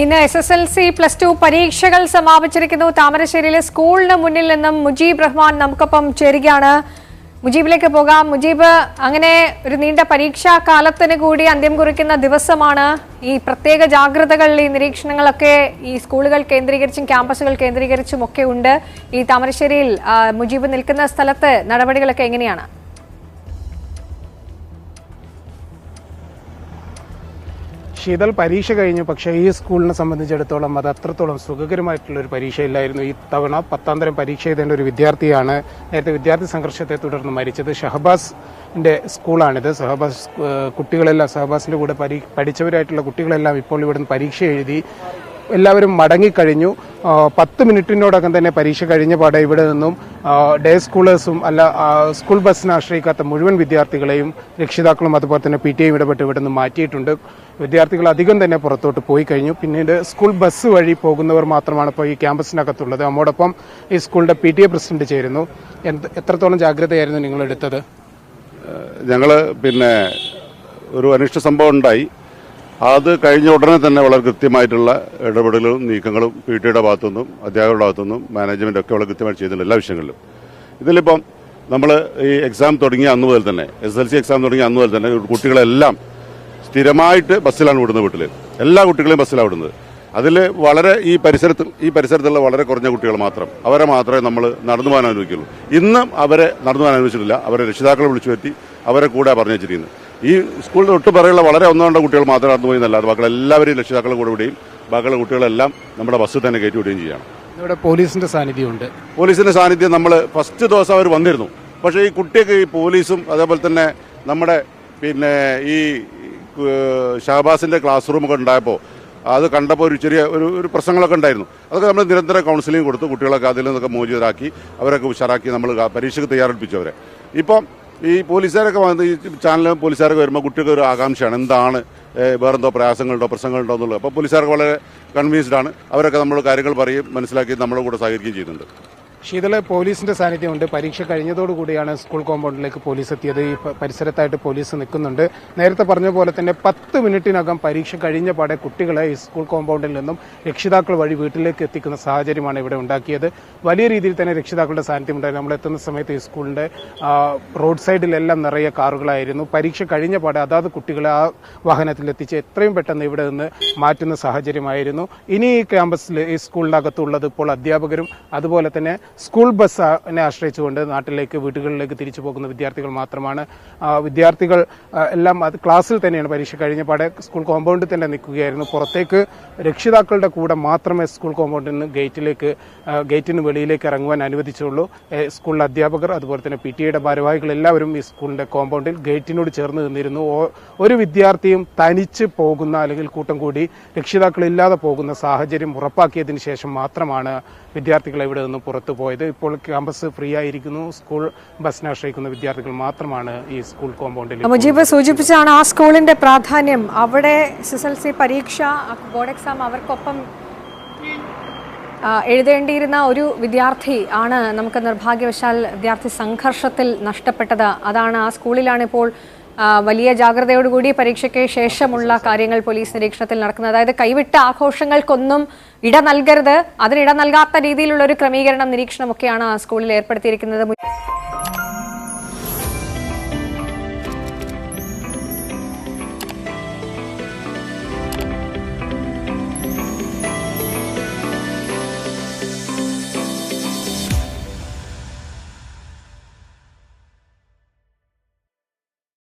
ഇന്ന് S S L C plus two പരീക്ഷകൾ സമാപിച്ചിരിക്കുന്നു. താമരശ്ശേരിയിലെ സ്കൂളിന് മുന്നിൽ നിന്നും മുജീബ് റഹ്മാൻ നമുക്കൊപ്പം ചേരുകയാണ്. മുജീബിലേക്ക് പോകാം. മുജീബ് അങ്ങനെ ഒരു നീണ്ട പരീക്ഷാ കാലത്തിന് കൂടി അന്ത്യം കുറിക്കുന്ന ദിവസമാണ്. ഈ പ്രത്യേക ജാഗ്രതകൾ ഈ നിരീക്ഷണങ്ങളൊക്കെ ഈ സ്കൂളുകൾ കേന്ദ്രീകരിച്ചും ക്യാമ്പസുകൾ കേന്ദ്രീകരിച്ചും ഒക്കെ ഉണ്ട്. ഈ താമരശ്ശേരിയിൽ മുജീബ് നിൽക്കുന്ന സ്ഥലത്ത് നടപടികളൊക്കെ എങ്ങനെയാണ്? ശീതൽ പരീക്ഷ കഴിഞ്ഞു. പക്ഷേ ഈ സ്കൂളിനെ സംബന്ധിച്ചിടത്തോളം അത് അത്രത്തോളം സുഖകരമായിട്ടുള്ള ഒരു പരീക്ഷയില്ലായിരുന്നു. ഈ തവണ പത്താം തരം പരീക്ഷ എഴുതേണ്ട ഒരു വിദ്യാർത്ഥിയാണ് നേരത്തെ വിദ്യാർത്ഥി സംഘർഷത്തെ തുടർന്ന് മരിച്ചത് ഷഹബാസിന്റെ സ്കൂളാണിത്. ഷഹബാസ് കുട്ടികളെല്ലാം ഷഹബാസിന്റെ കൂടെ പഠിച്ചവരായിട്ടുള്ള കുട്ടികളെല്ലാം ഇപ്പോൾ ഇവിടുന്ന് പരീക്ഷ എഴുതി എല്ലാവരും മടങ്ങിക്കഴിഞ്ഞു. പത്ത് മിനിറ്റിനോടകം തന്നെ പരീക്ഷ കഴിഞ്ഞ പാടെ ഇവിടെ നിന്നും ഡേ സ്കൂളേഴ്സും അല്ല സ്കൂൾ ബസ്സിനെ ആശ്രയിക്കാത്ത മുഴുവൻ വിദ്യാർത്ഥികളെയും രക്ഷിതാക്കളും അതുപോലെ തന്നെ പി ടി എയും ഇടപെട്ട് ഇവിടെ നിന്ന് മാറ്റിയിട്ടുണ്ട്. വിദ്യാർത്ഥികൾ അധികം തന്നെ പുറത്തോട്ട് പോയി കഴിഞ്ഞു. പിന്നീട് സ്കൂൾ ബസ് വഴി പോകുന്നവർ മാത്രമാണ് ഇപ്പോൾ ഈ ക്യാമ്പസിനകത്തുള്ളത്. നമ്മോടൊപ്പം ഈ സ്കൂളിന്റെ പി ടി എ പ്രസിഡന്റ് ചേരുന്നു. എത്രത്തോളം ജാഗ്രതയായിരുന്നു നിങ്ങൾ എടുത്തത്? ഞങ്ങൾ പിന്നെ ഒരു അനിഷ്ട സംഭവം ഉണ്ടായി. അത് കഴിഞ്ഞ ഉടനെ തന്നെ വളരെ കൃത്യമായിട്ടുള്ള ഇടപെടലുകളും നീക്കങ്ങളും പി ടിയുടെ ഭാഗത്തുനിന്നും അധ്യാപകരുടെ ഭാഗത്തുനിന്നും മാനേജ്മെന്റ് ഒക്കെ വളരെ കൃത്യമായിട്ട് ചെയ്യുന്നുണ്ട് എല്ലാ വിഷയങ്ങളിലും. ഇതിലിപ്പം നമ്മൾ ഈ എക്സാം തുടങ്ങിയ അന്ന് മുതൽ തന്നെ എസ് എൽ സി എക്സാം തുടങ്ങിയ അന്ന് മുതൽ തന്നെ കുട്ടികളെല്ലാം സ്ഥിരമായിട്ട് ബസ്സിലാണ് വിടുന്നത് വീട്ടിൽ എല്ലാ കുട്ടികളെയും ബസ്സിലാണ് വിടുന്നത്. അതിൽ വളരെ ഈ പരിസരത്ത് ഈ പരിസരത്തുള്ള വളരെ കുറഞ്ഞ കുട്ടികൾ മാത്രം അവരെ മാത്രമേ നമ്മൾ നടന്നു പോകാൻ അനുവദിക്കുള്ളൂ. ഇന്നും അവരെ നടന്നു പോകാൻ അനുവദിച്ചിട്ടില്ല. അവരെ രക്ഷിതാക്കളെ വിളിച്ചു വരുത്തി അവരെ കൂടെ പറഞ്ഞു വെച്ചിരിക്കുന്നത് ഈ സ്കൂളിൽ തൊട്ട് പറയുള്ള വളരെ ഒന്നോ രണ്ടോ കുട്ടികൾ മാത്രം നടന്നു പോയി എന്നല്ലാതെ ബാക്കി എല്ലാവരെയും രക്ഷിതാക്കളെ കൂടെ വിടുകയും ബാക്കിയുള്ള കുട്ടികളെല്ലാം നമ്മുടെ ബസ്സിൽ തന്നെ കയറ്റി വിടുകയും ചെയ്യണം. ഇവിടെ പോലീസിന്റെ സാന്നിധ്യമുണ്ട്. പോലീസിന്റെ സാന്നിധ്യം നമ്മൾ ഫസ്റ്റ് ദിവസം അവർ വന്നിരുന്നു. പക്ഷേ ഈ കുട്ടിയൊക്കെ ഈ പോലീസും അതേപോലെ തന്നെ നമ്മുടെ പിന്നെ ഈ ഷാബാസിന്റെ ക്ലാസ് റൂമൊക്കെ ഉണ്ടായപ്പോൾ അത് കണ്ടപ്പോൾ ഒരു ചെറിയ ഒരു ഒരു പ്രശ്നങ്ങളൊക്കെ ഉണ്ടായിരുന്നു. അതൊക്കെ നമ്മൾ നിരന്തര കൗൺസിലിംഗ് കൊടുത്തു കുട്ടികളൊക്കെ അതിൽ നിന്നൊക്കെ മോചിതരാക്കി അവരൊക്കെ ഉഷാറാക്കി നമ്മൾ പരീക്ഷയ്ക്ക് തയ്യാറെടുപ്പിച്ചു അവരെ. ഇപ്പം ഈ പോലീസുകാരൊക്കെ വന്ന് ഈ ചാനലും പോലീസുകാരൊക്കെ വരുമ്പോൾ കുട്ടികൾക്ക് ഒരു ആകാംക്ഷയാണ്. എന്താണ് വേറെന്തോ പ്രയാസങ്ങളുണ്ടോ പ്രശ്നങ്ങളുണ്ടോ എന്നുള്ളത്. അപ്പോൾ പോലീസുകാർക്ക് വളരെ കൺവിൻസ്ഡ് ആണ്. അവരൊക്കെ നമ്മൾ കാര്യങ്ങൾ പറയും മനസ്സിലാക്കി നമ്മുടെ കൂടെ സഹകരിക്കുകയും ചെയ്യുന്നുണ്ട്. ശീതള പോലീസിന്റെ സാന്നിധ്യമുണ്ട്. പരീക്ഷ കഴിഞ്ഞതോടുകൂടിയാണ് സ്കൂൾ കോമ്പൗണ്ടിലേക്ക് പോലീസ് എത്തിയത്. ഈ പരിസരത്തായിട്ട് പോലീസ് നിൽക്കുന്നുണ്ട്. നേരത്തെ പറഞ്ഞ പോലെ തന്നെ പത്ത് മിനിറ്റിനകം പരീക്ഷ കഴിഞ്ഞ പാടെ കുട്ടികളെ ഈ സ്കൂൾ കോമ്പൗണ്ടിൽ നിന്നും രക്ഷിതാക്കൾ വഴി വീട്ടിലേക്ക് എത്തിക്കുന്ന സാഹചര്യമാണ് ഇവിടെ ഉണ്ടാക്കിയത്. വലിയ രീതിയിൽ തന്നെ രക്ഷിതാക്കളുടെ സാന്നിധ്യം ഉണ്ടായിരുന്നു നമ്മൾ എത്തുന്ന സമയത്ത് ഈ സ്കൂളിന്റെ റോഡ് സൈഡിലെല്ലാം നിറയെ കാറുകളായിരുന്നു. പരീക്ഷ കഴിഞ്ഞ പാടെ അതാത് കുട്ടികളെ ആ വാഹനത്തിൽ എത്തിച്ച് എത്രയും പെട്ടെന്ന് ഇവിടെ നിന്ന് മാറ്റുന്ന സാഹചര്യമായിരുന്നു. ഇനി ഈ ക്യാമ്പസിൽ ഈ സ്കൂളിനകത്തുള്ളത് ഇപ്പോൾ അധ്യാപകരും അതുപോലെ തന്നെ സ്കൂൾ ബസ്സിനെ ആശ്രയിച്ചുകൊണ്ട് നാട്ടിലേക്ക് വീടുകളിലേക്ക് തിരിച്ചു പോകുന്ന വിദ്യാർത്ഥികൾ മാത്രമാണ്. വിദ്യാർത്ഥികൾ എല്ലാം അത് ക്ലാസ്സിൽ തന്നെയാണ് പരീക്ഷ കഴിഞ്ഞ പാടെ സ്കൂൾ കോമ്പൗണ്ടിൽ തന്നെ നിൽക്കുകയായിരുന്നു. പുറത്തേക്ക് രക്ഷിതാക്കളുടെ കൂടെ മാത്രമേ സ്കൂൾ കോമ്പൗണ്ടിൽ നിന്ന് ഗേറ്റിലേക്ക് ഗേറ്റിന് വെളിയിലേക്ക് ഇറങ്ങുവാൻ അനുവദിച്ചുള്ളൂ. സ്കൂളിലെ അധ്യാപകർ അതുപോലെ തന്നെ പി ടി എയുടെ ഭാരവാഹികൾ എല്ലാവരും ഈ സ്കൂളിന്റെ കോമ്പൗണ്ടിൽ ഗേറ്റിനോട് ചേർന്ന് നിന്നിരുന്നു. ഒരു വിദ്യാർത്ഥിയും തനിച്ച് പോകുന്ന അല്ലെങ്കിൽ കൂട്ടം കൂടി രക്ഷിതാക്കളില്ലാതെ പോകുന്ന സാഹചര്യം ഉറപ്പാക്കിയതിന് ശേഷം മാത്രമാണ് വിദ്യാർത്ഥികളെ ഇവിടെ നിന്ന് പുറത്തു പോയത്. ഇപ്പോൾ ക്യാമ്പസ് ഫ്രീ ആയിരിക്കുന്നു. സ്കൂൾ ബസ്സിനെ ആശ്രയിക്കുന്ന വിദ്യാർത്ഥികൾ മാത്രമാണ് ഈ സ്കൂൾ കോമ്പൗണ്ടിൽ മുജീബ് സൂചിപ്പിച്ചാണ് ആ സ്കൂളിന്റെ പ്രാധാന്യം. അവിടെ എസ് എസ് എൽ സി പരീക്ഷ ബോർഡ് എക്സാം അവർക്കൊപ്പം എഴുതേണ്ടിയിരുന്ന ഒരു വിദ്യാർത്ഥി ആണ് നമുക്ക് നിർഭാഗ്യവശാൽ വിദ്യാർത്ഥി സംഘർഷത്തിൽ നഷ്ടപ്പെട്ടത്. അതാണ് ആ സ്കൂളിലാണ് ഇപ്പോൾ വലിയ ജാഗ്രതയോടുകൂടി പരീക്ഷയ്ക്ക് ശേഷമുള്ള കാര്യങ്ങൾ പോലീസ് നിരീക്ഷണത്തിൽ നടക്കുന്നത്. അതായത് കൈവിട്ട ആഘോഷങ്ങൾക്കൊന്നും ഇട നൽകരുത്. അതിന് ഇട നൽകാത്ത രീതിയിലുള്ള ഒരു ക്രമീകരണം നിരീക്ഷണമൊക്കെയാണ് സ്കൂളിൽ ഏർപ്പെടുത്തിയിരിക്കുന്നത്.